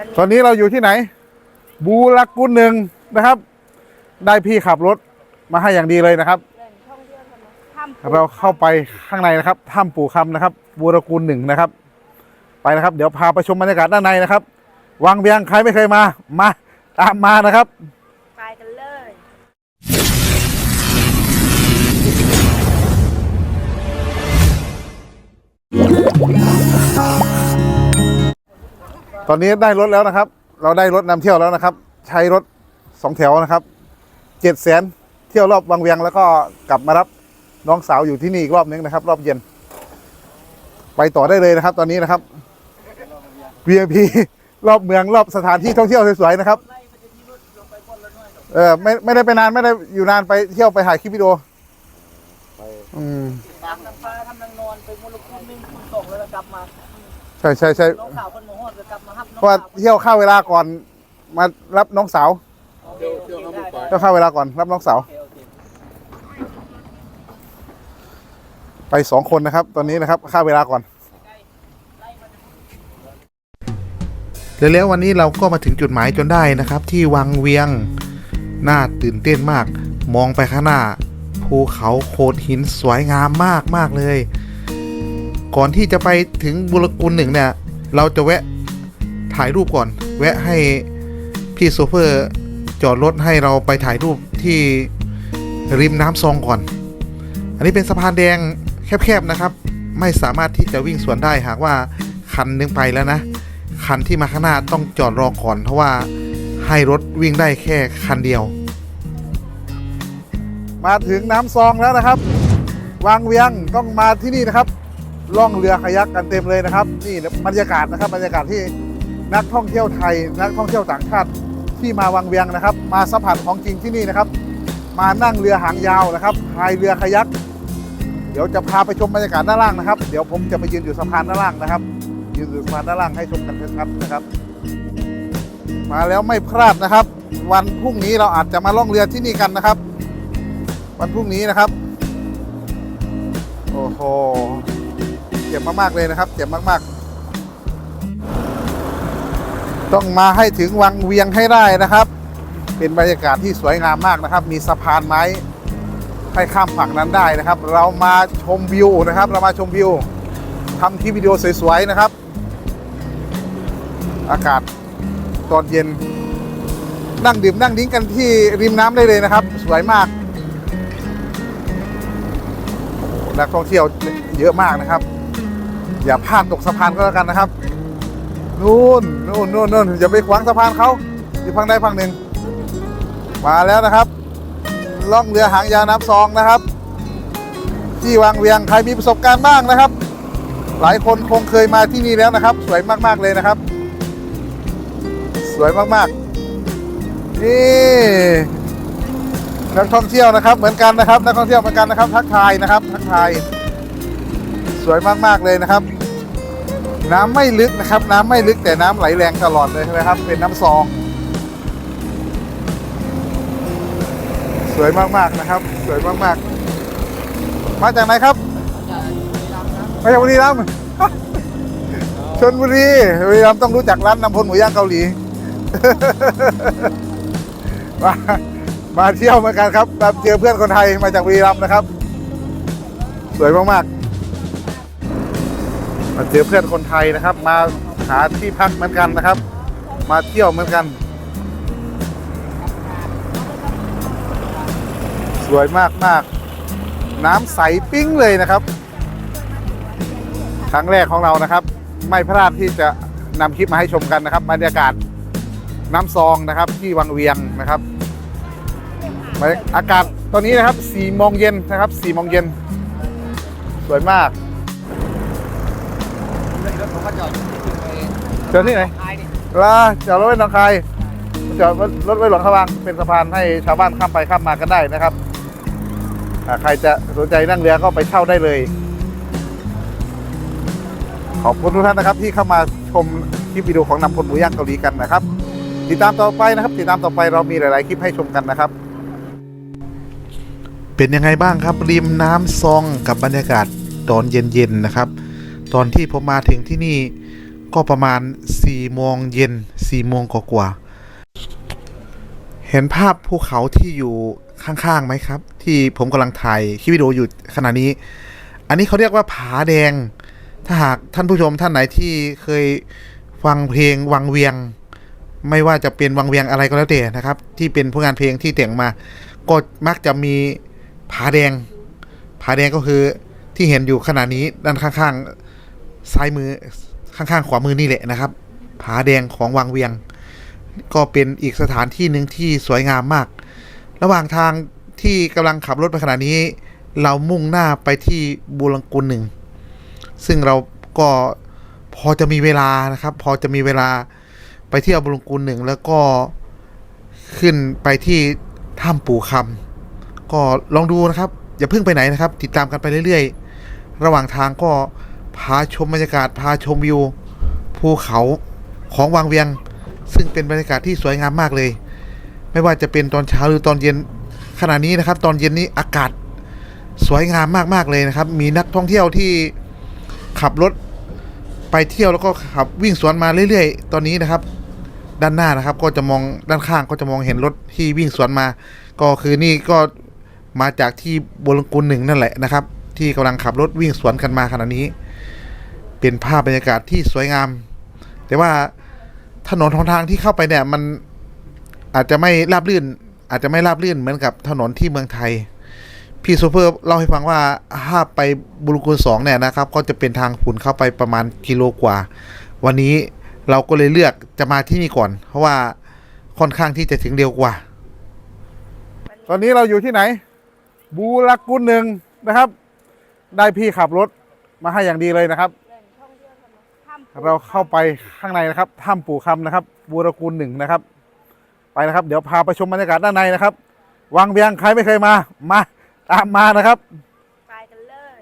วันนี้ตอนนี้เราอยู่ที่ไหน บูรักกุลหนึ่งนะครับ ได้พี่ขับรถมาให้อย่างดีเลยนะครับแหล่งท่องเที่ยวธรรมถ้ำปูเราเข้าไปข้างในนะครับถ้ำปู่คำนะครับ บูรกูลหนึ่งนะครับ ไปนะครับ เดี๋ยวพาไปชมบรรยากาศด้านในนะครับ วังเวียงใครไม่เคยมา มา ตามมานะครับ ไปกันเลย ตอนนี้ได้รถแล้วนะครับ เราได้รถนำเที่ยวแล้วนะครับ ใช้รถสองแถวนะครับเจ็ดแสนเที่ยวรอบวังเวียงแล้วก็กลับมารับน้องสาวอยู่ที่นี่อีกรอบนึงนะครับ รอบเย็น ไปต่อได้เลยนะครับ ตอนนี้นะครับ VIP รอบเมืองรอบสถานที่ท่องเที่ยวสวยๆนะครับเออไม่ไม่ได้ไปนานไม่ได้อยู่นานไปเที่ยวไปถ่ายคลิปวิดีโออืม ตามน้ำฟ้าทำนางนอนไปมูลคุมนึ่งคุณส่งแล้วกลับมา ใช่ใช่ใช่น้องสาวคนหมอฮอดก็กลับมาฮับเพราะว่าเที่ยวเข้าเวลาก่อน มารับน้องสาวเที่ยวเที่ยวครับไปก็เข้าเวลาก่อนรับน้องสาวไปสองคนนะครับ ตอนนี้นะครับค่าเวลาก่อน แล้ววันนี้เราก็มาถึงจุดหมายจนได้นะครับ ที่วังเวียงน่าตื่นเต้นมาก มองไปข้างหน้าภูเขาโขดหินสวยงามมากมากเลย ก่อนที่จะไปถึงบุรกุลหนึ่งเนี่ย เราจะแวะถ่ายรูปก่อน แวะให้พี่โซเฟอร์จอดรถให้เราไปถ่ายรูปที่ริมน้ำซองก่อน อันนี้เป็นสะพานแดงแคบๆนะครับ ไม่สามารถที่จะวิ่งสวนได้หากว่าคันนึงไปแล้วนะ คันที่มาข้างหน้าต้องจอดรอก่อน เพราะว่าให้รถวิ่งได้แค่คันเดียว มาถึงน้ำซองแล้วนะครับ วางเวียงต้องมาที่นี่นะครับ ล่องเรือคายักกันเต็มเลยนะครับ นี่บรรยากาศนะครับบรรยากาศที่นักท่องเที่ยวไทย นักท่องเที่ยวต่างชาติที่มาวังเวียงนะครับ มาสัมผัสของจริงที่นี่นะครับ มานั่งเรือหางยาวนะครับพายเรือคายัก เดี๋ยวจะพาไปชมบรรยากาศด้านล่างนะครับ เดี๋ยวผมจะไปยืนอยู่สะพานด้านล่างนะครับยืนอยู่สะพานด้านล่างให้ชมกันชัดๆนะครับ มาแล้วไม่พลาดนะครับ วันพรุ่งนี้เราอาจจะมาล่องเรือที่นี่กันนะครับ วันพรุ่งนี้นะครับโอ้โห เจ็บมากๆเลยนะครับ เจ็บมากๆ ต้องมาให้ถึงวังเวียงให้ได้นะครับ เป็นบรรยากาศที่สวยงามมากนะครับ มีสะพานไม้ให้ข้ามฝั่งนั้นได้นะครับ เรามาชมวิวนะครับ เรามาชมวิวทำคลิปวิดีโอสวยๆนะครับ อากาศตอนเย็น นั่งดื่มนั่งดิ้งกันที่ริมน้ำได้เลยนะครับ สวยมากโอ้โหนักท่องเที่ยวเยอะมากนะครับ อย่าพลาดตกสะพานก็แล้วกันนะครับนู่นนู่นนู่นนู่นอย่าไปขวางสะพานเขาอยู่ฝั่งใดฝั่งหนึ่งมาแล้วนะครับ ล่องเรือหางยาวน้ำซองนะครับ ที่วังเวียงใครมีประสบการณ์บ้างนะครับ หลายคนคงเคยมาที่นี่แล้วนะครับ สวยมากๆเลยนะครับ สวยมากๆนี่นักท่องเที่ยวนะครับ เหมือนกันนะครับนักท่องเที่ยวเหมือนกันนะครับ ทักทายนะครับ ทักทาย สวยมากๆเลยนะครับ น้ำไม่ลึกนะครับ น้ำไม่ลึกแต่น้ำไหลแรงตลอดเลยนะครับ เป็นน้ำซอง สวยมากๆนะครับ สวยมากๆ มาจากไหนครับมาจากบุรีรัมย์ชนบุรีบุรีรัมย์ต้องรู้จักร้านน้ำพลหมูย่างเกาหลีมามาเที่ยวเหมือนกันครับแบบเจอเพื่อนคนไทยมาจากบุรีรัมย์นะครับ สวยมากๆ มาเจอเพื่อนคนไทยนะครับ มาหาที่พักเหมือนกันนะครับ มาเที่ยวเหมือนกัน สวยมากมากน้ำใสปิ้งเลยนะครับ ครั้งแรกของเรานะครับ ไม่พลาดที่จะนำคลิปมาให้ชมกันนะครับบรรยากาศน้ำซองนะครับที่วังเวียงนะครับอากาศตอนนี้นะครับ4โมงเย็นนะครับ4โมงเย็นสวยมาก รถผมก็จอดเจอที่ไหนท้ายนี่ลาจอดรถไว้หนองคายจอดรถไว้หลวงขวางเป็นสะพานให้ชาวบ้านข้ามไปข้ามมากันได้นะครับอ่าใครจะสนใจนั่งเรือก็ไปเช่าได้เลย ขอบคุณทุกท่านนะครับ ที่เข้ามาชมคลิปวิดีโอของนำพลหมูย่างเกาหลีกันนะครับ ติดตามต่อไปนะครับ ติดตามต่อไปเรามีหลาย ๆ คลิปให้ชมกันนะครับ เป็นยังไงบ้างครับริมน้ำซองกับบรรยากาศตอนเย็น ๆ นะครับ ตอนที่ผมมาถึงที่นี่ก็ประมาณ4โมงเย็น4โมงกว่าเห็นภาพภูเขาที่อยู่ข้างๆไหมครับ ที่ผมกำลังถ่ายคลิปวิดีโออยู่ขณะนี้ อันนี้เขาเรียกว่าผาแดง ถ้าหากท่านผู้ชมท่านไหนที่เคยฟังเพลงวังเวียง ไม่ว่าจะเป็นวังเวียงอะไรก็แล้วแต่นะครับ ที่เป็นผลงานเพลงที่แต่งมา ก็มักจะมีผาแดง ผาแดงก็คือที่เห็นอยู่ขณะนี้ด้านข้างๆ ซ้ายมือข้างๆ ขวามือนี่แหละนะครับผาแดงของวังเวียง ก็เป็นอีกสถานที่หนึ่งที่สวยงามมาก ระหว่างทางที่กำลังขับรถไปขณะนี้ เรามุ่งหน้าไปที่บูรังกุลหนึ่ง ซึ่งเราก็พอจะมีเวลานะครับ พอจะมีเวลาไปเที่ยวบุรังกุลหนึ่งแล้วก็ขึ้นไปที่ถ้ำปู่คำก็ลองดูนะครับ อย่าเพิ่งไปไหนนะครับ ติดตามกันไปเรื่อย ๆ ระหว่างทางก็ พาชมบรรยากาศพาชมวิวภูเขาของวังเวียง ซึ่งเป็นบรรยากาศที่สวยงามมากเลย ไม่ว่าจะเป็นตอนเช้าหรือตอนเย็นขณะนี้นะครับ ตอนเย็นนี้อากาศสวยงามมากๆเลยนะครับ มีนักท่องเที่ยวที่ขับรถไปเที่ยวแล้วก็ขับวิ่งสวนมาเรื่อยๆ ตอนนี้นะครับ ด้านหน้านะครับ ก็จะมองด้านข้างก็จะมองเห็นรถที่วิ่งสวนมา ก็คือนี่ก็มาจากที่บรลงกุลหนึ่งนั่นแหละนะครับ ที่กำลังขับรถวิ่งสวนกันมาขณะนี้ เป็นภาพบรรยากาศที่สวยงาม แต่ว่าถนนหนทางที่เข้าไปเนี่ยมันอาจจะไม่ราบรื่น อาจจะไม่ราบรื่นเหมือนกับถนนที่เมืองไทย พี่โซเฟอร์เล่าให้ฟังว่าถ้าไปบุรุกุลสองเนี่ยนะครับ ก็จะเป็นทางขุนเข้าไปประมาณกิโลกว่า วันนี้เราก็เลยเลือกจะมาที่นี่ก่อน เพราะว่าค่อนข้างที่จะถึงเร็วกว่า ตอนนี้เราอยู่ที่ไหน บูรกุลหนึ่งนะครับ ได้พี่ขับรถมาให้อย่างดีเลยนะครับ เราเข้าไปข้างในนะครับถ้ำปู่คำนะครับบูรกุลหนึ่งนะครับ ไปนะครับ เดี๋ยวพาไปชมบรรยากาศด้านในนะครับ วังเวียงใครไม่เคยมา มาตามมานะครับไปกันเลย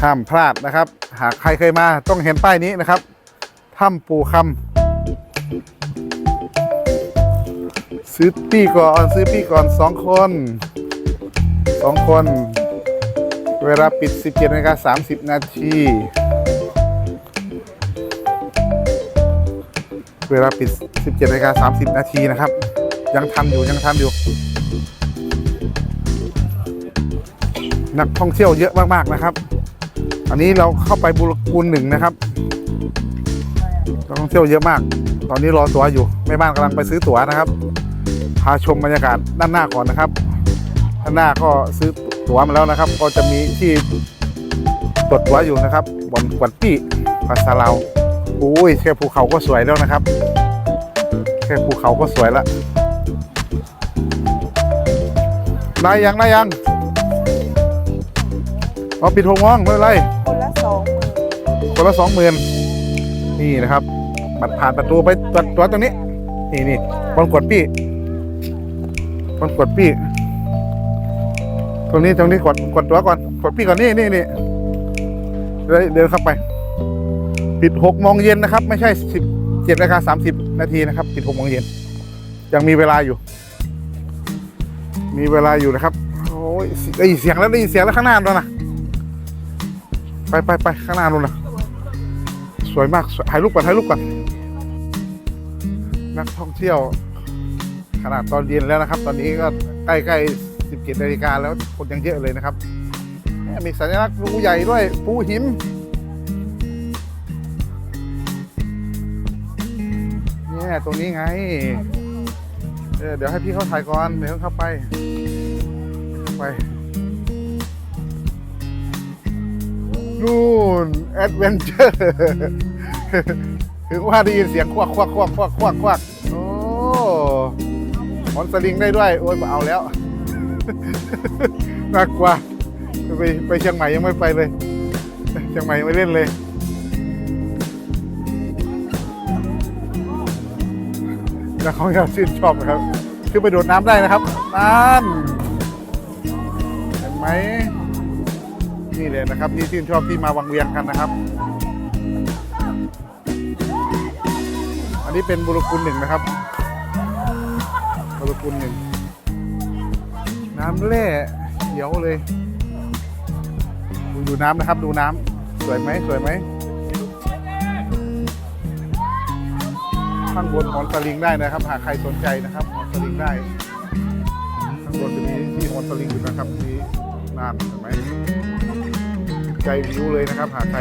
ห้ามพลาดนะครับ หากใครเคยมาต้องเห็นป้ายนี้นะครับถ้ำปู่คำซื้อปี้ก่อนซื้อปี้ก่อนสองคนสองคน เวลาปิด 17นาฬิกา30 นาที เวลาปิด 17นาฬิกา30 นาทีนะครับ ยังทันอยู่ยังทันอยู่ นักท่องเที่ยวเยอะมากๆนะครับ อันนี้เราเข้าไปบุรกูลหนึ่งนะครับนักท่องเที่ยวเยอะมาก ตอนนี้รอตั๋วอยู่แม่บ้านกำลังไปซื้อตั๋วนะครับ พาชมบรรยากาศด้านหน้าก่อนนะครับด้านหน้าก็ซื้อตั๋วมาแล้วนะครับ ก็จะมีที่ตรวจตั๋วอยู่นะครับบอนกวนปี้ภาษาลาว อุ้ยแค่ภูเขาก็สวยแล้วนะครับ แค่ภูเขาก็สวยละได้ยังได้ยังเอาปิดหกโมงไม่เป็นไรคนละสองหมื่นคนละสองหมื่นนี่นะครับบัตรผ่านประตูไปตรวจตัวตรงนี้ นี่นี่บอลกดปี้บอลกดปี้ตรงนี้ตรงนี้กดกดตัวก่อนกดปี้ก่อนนี่นี่นี่เดี๋ยวเดินเข้าไป ปิดหกโมงเย็นนะครับ ไม่ใช่สิบเจ็ดนาฬิกาสามสิบนาทีนะครับ ปิดหกโมงเย็นยังมีเวลาอยู่ มีเวลาอยู่นะครับโอ้ยได้ยินเสียงแล้วได้ยินเสียงแล้วข้างหน้าแล้วนะไปไปไปข้างหน้านู่นนะสวยมากถ่ายรูปก่อนถ่ายรูปก่อนนักท่องเที่ยว ขนาดตอนเย็นแล้วนะครับ ตอนนี้ก็ใกล้ใกล้สิบเจ็ดนาฬิกาแล้วคนยังเยอะเลยนะครับมีสัญลักษณ์ปูใหญ่ด้วยปูหิน ตรงนี้ไง เออเดี๋ยวให้พี่เขาถ่ายก่อนเดี๋ยวเข้าไปเข้าไปนู่นแอดเวนเจอร์ถึงว่าได้ยินเสียงควักควักควักควักควักควักโอ้หอนสลิงได้ด้วย โอ้ยเอาแล้ว น่ากลัวไปไปเชียงใหม่ยังไม่ไปเลยเชียงใหม่ยังไม่เล่นเลย นักท่องเที่ยวชื่นชอบนะครับคือไปโดดน้ำได้นะครับนั่นเห็นไหมนี่เลยนะครับนี่ชื่นชอบที่มาวังเวียงกันนะครับ อันนี้เป็นบุรุกุลหนึ่งนะครับบุรุกุลหนึ่งน้ำแร่เขียวเลยดูน้ำนะครับ ดูน้ำสวยไหมสวยไหม ข้างบนหอนสลิงได้นะครับ หากใครสนใจนะครับหอนสลิงได้ข้างบนจะมีที่หอนสลิงอยู่นะครับนี่นานเห็นไหมใจวิวเลยนะครับ หากใคร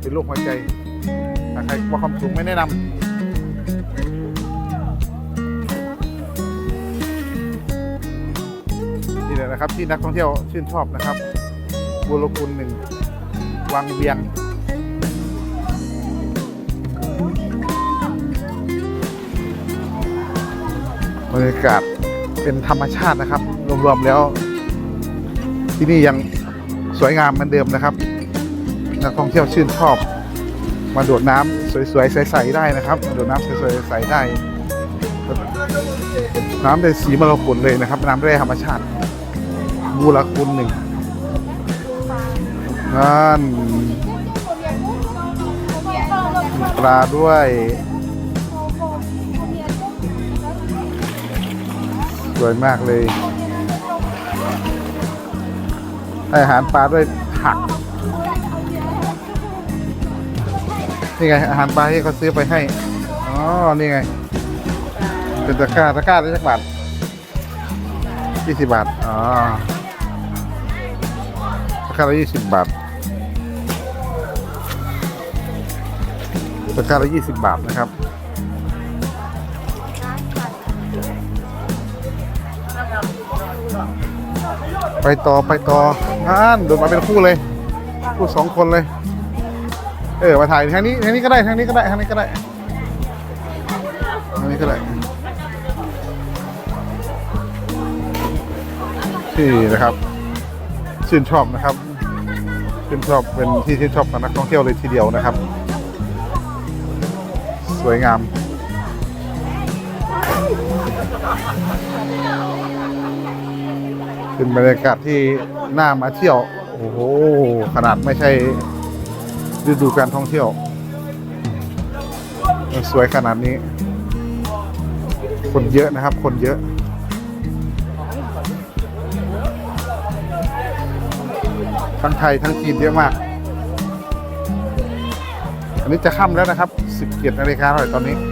เป็นโรคหัวใจหากใครความสูงไม่แนะนำนี่แหละนะครับที่นักท่องเที่ยวชื่นชอบนะครับบัวลกุลหนึ่งวังเวียง บรรยากาศเป็นธรรมชาตินะครับ รวมๆแล้ว ที่นี่ยังสวยงามเหมือนเดิมนะครับนักท่องเที่ยวชื่นชอบ มาโดดน้ำสวยๆใสๆได้นะครับมาโดดน้ำสวยๆใสๆได้ น้ำเป็นสีมรกตเลยนะครับ น้ำแร่ธรรมชาติบูรคุณหนึ่งนั่นปลาด้วย สวยมากเลย อาหารปลาด้วยผัก นี่ไง อาหารปลาที่เขาซื้อไปให้ อ๋อ นี่ไง เป็นตะกร้าตะกร้าได้สักบาทยี่สิบบาท อ๋อตะกร้าละยี่สิบบาทตะกร้าละยี่สิบบาทนะครับ ไปต่อไปต่อนั่นโดนมาเป็นคู่เลย คู่สองคนเลย เออมาถ่ายทางนี้ทางนี้ก็ได้ทางนี้ก็ได้ทางนี้ก็ได้ทางนี้ก็ได้ที่นะครับชื่นชอบนะครับชื่นชอบเป็นที่ชื่นชอบของนักท่องเที่ยวเลยทีเดียวนะครับ สวยงาม เป็นบรรยากาศที่น่ามาเที่ยว โอ้โห ขนาดไม่ใช่ฤดูการท่องเที่ยว สวยขนาดนี้ คนเยอะนะครับ คนเยอะทั้งไทยทั้งจีนเยอะมาก อันนี้จะค่ำแล้วนะครับ 17นาฬิกาเท่าไหร่ตอนนี้